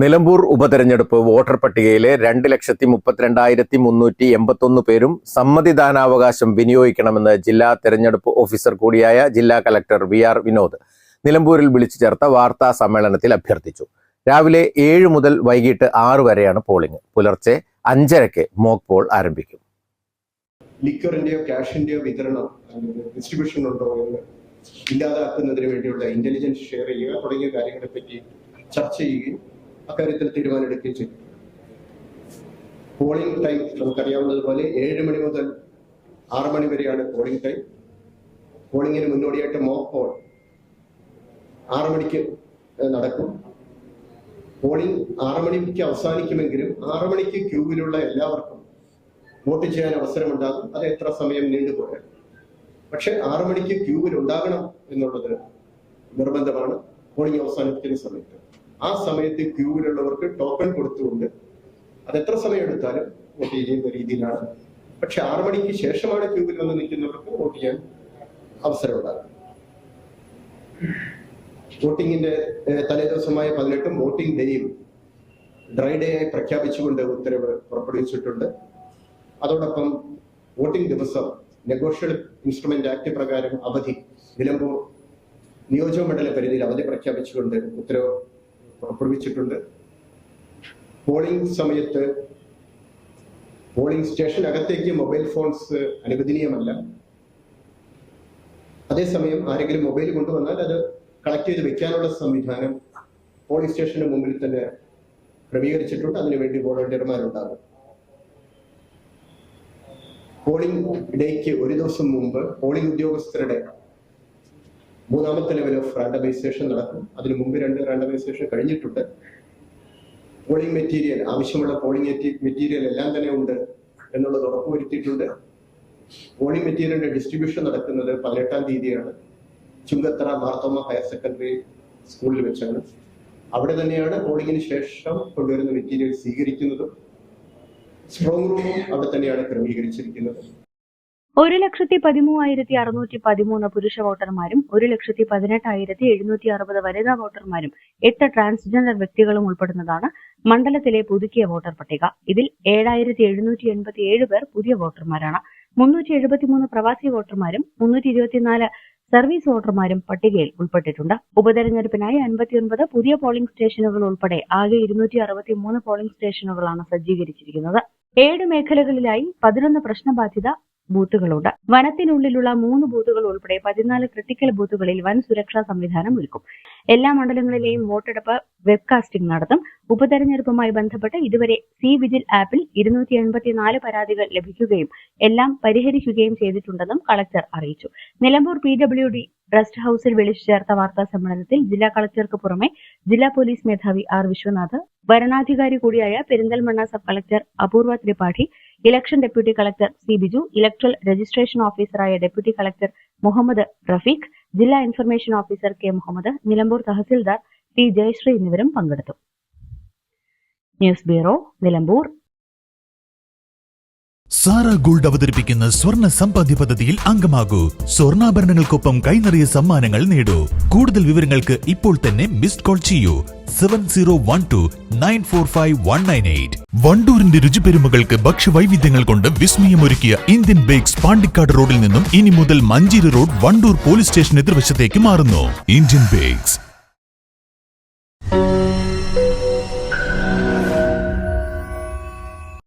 നിലമ്പൂർ ഉപതെരഞ്ഞെടുപ്പ് വോട്ടർ പട്ടികയിലെ രണ്ട് ലക്ഷത്തി മുപ്പത്തിരണ്ടായിരത്തി മുന്നൂറ്റി എൺപത്തൊന്ന് പേരും സമ്മതിദാനാവകാശം വിനിയോഗിക്കണമെന്ന് ജില്ലാ തെരഞ്ഞെടുപ്പ് ഓഫീസർ കൂടിയായ ജില്ലാ കലക്ടർ വി ആർ വിനോദ് നിലമ്പൂരിൽ വിളിച്ചു ചേർത്ത വാർത്താ സമ്മേളനത്തിൽ അഭ്യർത്ഥിച്ചു. രാവിലെ ഏഴ് മുതൽ വൈകിട്ട് ആറ് വരെയാണ് പോളിംഗ്. പുലർച്ചെ അഞ്ചരയ്ക്ക് മോക്ക് പോൾ ആരംഭിക്കും. ലിക്വറിന്റെയോ ക്യാഷിന്റെയോ വിതരണം ഡിസ്ട്രിബ്യൂഷൻ ഉണ്ടോ ഇല്ലാതാക്കുന്നതിന് വേണ്ടിയുള്ള ഇന്റലിജൻസ് ഷെയർ ചെയ്യുക തുടങ്ങിയ കാര്യങ്ങളെ പറ്റി ചർച്ച ചെയ്യുകയും അക്കാര്യത്തിൽ തീരുമാനമെടുക്കുകയും ചെയ്തു. പോളിംഗ് ടൈം നമുക്കറിയാവുന്നതുപോലെ ഏഴ് മണി മുതൽ ആറ് മണി വരെയാണ് പോളിംഗ് ടൈം പോളിംഗിന് മുന്നോടിയായിട്ട് മോക്ക് പോൾ ആറ് മണിക്ക് നടക്കും. പോളിംഗ് ആറ് മണിക്ക് അവസാനിക്കുമെങ്കിലും ആറ് മണിക്ക് ക്യൂവിലുള്ള എല്ലാവർക്കും വോട്ട് ചെയ്യാൻ അവസരമുണ്ടാകും. അത് എത്ര സമയം നീണ്ടുപോയാൽ പക്ഷെ ആറു മണിക്ക് ക്യൂവിൽ ഉണ്ടാകണം എന്നുള്ളത് നിർബന്ധമാണ്. പോളിംഗ് അവസാനിക്കുന്ന സമയത്ത്. ആ സമയത്ത് ക്യൂവിലുള്ളവർക്ക് ടോക്കൺ കൊടുത്തുകൊണ്ട് അത് എത്ര സമയം എടുത്താലും വോട്ട് ചെയ്യുന്ന രീതിയിലാണ്. പക്ഷെ ആറു മണിക്ക് ശേഷമാണ് ക്യൂവിൽ വന്ന് നിൽക്കുന്നവർക്ക് വോട്ട് ചെയ്യാൻ അവസരം ഉണ്ടാകും വോട്ടിങ്ങിന്റെ തലേദിവസമായ പതിനെട്ടും വോട്ടിംഗ് ഡേയും ഡ്രൈ ഡേ ആയി പ്രഖ്യാപിച്ചുകൊണ്ട് ഉത്തരവ് പുറപ്പെടുവിച്ചിട്ടുണ്ട്. അതോടൊപ്പം വോട്ടിംഗ് ദിവസം നെഗോഷ്യൽ ഇൻസ്ട്രുമെന്റ് ആക്ട് പ്രകാരം അവധി നിലമ്പൂർ നിയോജക മണ്ഡല പരിധിയിൽ അവധി പ്രഖ്യാപിച്ചുകൊണ്ട് ഉത്തരവ് പുറപ്പെടുവിച്ചിട്ടുണ്ട് പോളിംഗ് സമയത്ത് പോളിംഗ് സ്റ്റേഷൻ അകത്തേക്ക് മൊബൈൽ ഫോൺസ് അനുവദനീയമല്ല. അതേസമയം ആരെങ്കിലും മൊബൈൽ കൊണ്ടുവന്നാൽ അത് കളക്ട് ചെയ്ത് വെക്കാനുള്ള സംവിധാനം പോളിംഗ് സ്റ്റേഷന് മുമ്പിൽ തന്നെ ക്രമീകരിച്ചിട്ടുണ്ട്. അതിനുവേണ്ടി വോളണ്ടിയർമാരുണ്ടാകും. പോളിംഗ് ഡേക്ക് ഒരു ദിവസം മുമ്പ് പോളിംഗ് ഉദ്യോഗസ്ഥരുടെ മൂന്നാമത്തെ ലെവൽ ഓഫ് റാൻഡമൈസേഷൻ നടക്കും അതിനു മുമ്പ് രണ്ട് റാൻഡമൈസേഷൻ കഴിഞ്ഞിട്ടുണ്ട്. പോളിംഗ് മെറ്റീരിയൽ ആവശ്യമുള്ള പോളിംഗ് മെറ്റീരിയൽ എല്ലാം തന്നെ ഉണ്ട് എന്നുള്ളത് ഉറപ്പുവരുത്തിയിട്ടുണ്ട്. പോളിംഗ് മെറ്റീരിയലിന്റെ ഡിസ്ട്രിബ്യൂഷൻ നടക്കുന്നത് പതിനെട്ടാം തീയതിയാണ്. ചുങ്കത്തറ മാർത്തോമ ഹയർ സെക്കൻഡറി സ്കൂളിൽ വെച്ചാണ്. അവിടെ തന്നെയാണ് പോളിംഗിന് ശേഷം കൊണ്ടുവരുന്ന മെറ്റീരിയൽ സ്വീകരിക്കുന്നതും സ്ട്രോങ് റൂമും അവിടെ തന്നെയാണ് ക്രമീകരിച്ചിരിക്കുന്നത്. ഒരു ലക്ഷത്തി പതിമൂവായിരത്തി അറുന്നൂറ്റി പതിമൂന്ന് പുരുഷ വോട്ടർമാരും ഒരു ലക്ഷത്തി പതിനെട്ടായിരത്തി എഴുന്നൂറ്റി അറുപത് വനിതാ വോട്ടർമാരും എട്ട് ട്രാൻസ്ജെൻഡർ വ്യക്തികളും ഉൾപ്പെടുന്നതാണ് മണ്ഡലത്തിലെ പുതുക്കിയ വോട്ടർ പട്ടിക. ഇതിൽ ഏഴായിരത്തി എഴുന്നൂറ്റി എൺപത്തി ഏഴ് പേർ പുതിയ വോട്ടർമാരാണ്. മുന്നൂറ്റി എഴുപത്തിമൂന്ന് പ്രവാസി വോട്ടർമാരും മുന്നൂറ്റി ഇരുപത്തിനാല് സർവീസ് വോട്ടർമാരും പട്ടികയിൽ ഉൾപ്പെട്ടിട്ടുണ്ട്. ഉപതെരഞ്ഞെടുപ്പിനായി അൻപത്തിയൊൻപത് പുതിയ പോളിംഗ് സ്റ്റേഷനുകൾ ഉൾപ്പെടെ ആകെ ഇരുന്നൂറ്റി അറുപത്തി മൂന്ന് പോളിംഗ് സ്റ്റേഷനുകളാണ് സജ്ജീകരിച്ചിരിക്കുന്നത്. ഏഴ് മേഖലകളിലായി പതിനൊന്ന് പ്രശ്നബാധിത ബൂത്തുകളുണ്ട്. വനത്തിനുള്ളിലുള്ള മൂന്ന് ബൂത്തുകൾ ഉൾപ്പെടെ പതിനാല് ക്രിട്ടിക്കൽ ബൂത്തുകളിൽ വൻ സുരക്ഷാ സംവിധാനം ഒരുക്കും. എല്ലാ മണ്ഡലങ്ങളിലെയും വോട്ടെടുപ്പ് വെബ്കാസ്റ്റിംഗ് നടത്തും. ഉപതെരഞ്ഞെടുപ്പുമായി ബന്ധപ്പെട്ട് ഇതുവരെ സി വിജിൽ ആപ്പിൽ ഇരുന്നൂറ്റി എൺപത്തിനാല് പരാതികൾ ലഭിക്കുകയും എല്ലാം പരിഹരിക്കുകയും ചെയ്തിട്ടുണ്ടെന്നും കളക്ടർ അറിയിച്ചു. Nilambur P W D rest ഹൌസിൽ വിളിച്ചു ചേർത്ത വാർത്താ സമ്മേളനത്തിൽ ജില്ലാ കളക്ടർക്ക് പുറമെ ജില്ലാ പോലീസ് മേധാവി ആർ വിശ്വനാഥ് വരണാധികാരി കൂടിയായ Perinthalmanna sub collector Apoorva Tripathi election deputy collector C Biju electoral registration ഓഫീസറായ ഡെപ്യൂട്ടി കളക്ടർ മുഹമ്മദ് റഫീഖ് ജില്ലാ information officer K Muhammad Nilambur tahsildar T Jayashree എന്നിവരും പങ്കെടുത്തു. News bureau Nilambur. Sara gold അവതരിപ്പിക്കുന്ന സ്വർണ സമ്പാദ്യ പദ്ധതിയിൽ അംഗമാകൂ. സ്വർണാഭരണങ്ങൾക്കൊപ്പം കൈനിറിയ സമ്മാനങ്ങൾ നേടൂ. കൂടുതൽ വിവരങ്ങൾക്ക് ഇപ്പോൾ തന്നെ മിസ്ഡ് കോൾ ചെയ്യൂ. Seven zero one two nine four five one nine eight. വണ്ടൂരിന്റെ രുചിപെരുമകൾക്ക് ഭക്ഷ്യവൈവിധ്യങ്ങൾ കൊണ്ട് വിസ്മയമൊരുക്കിയ ഇന്ത്യൻ ബേക്സ് പാണ്ടിക്കാട് റോഡിൽ നിന്നും ഇനി മുതൽ Manjeri road Wandoor police station എതിർവശത്തേക്ക് മാറുന്നു. Indian bakes.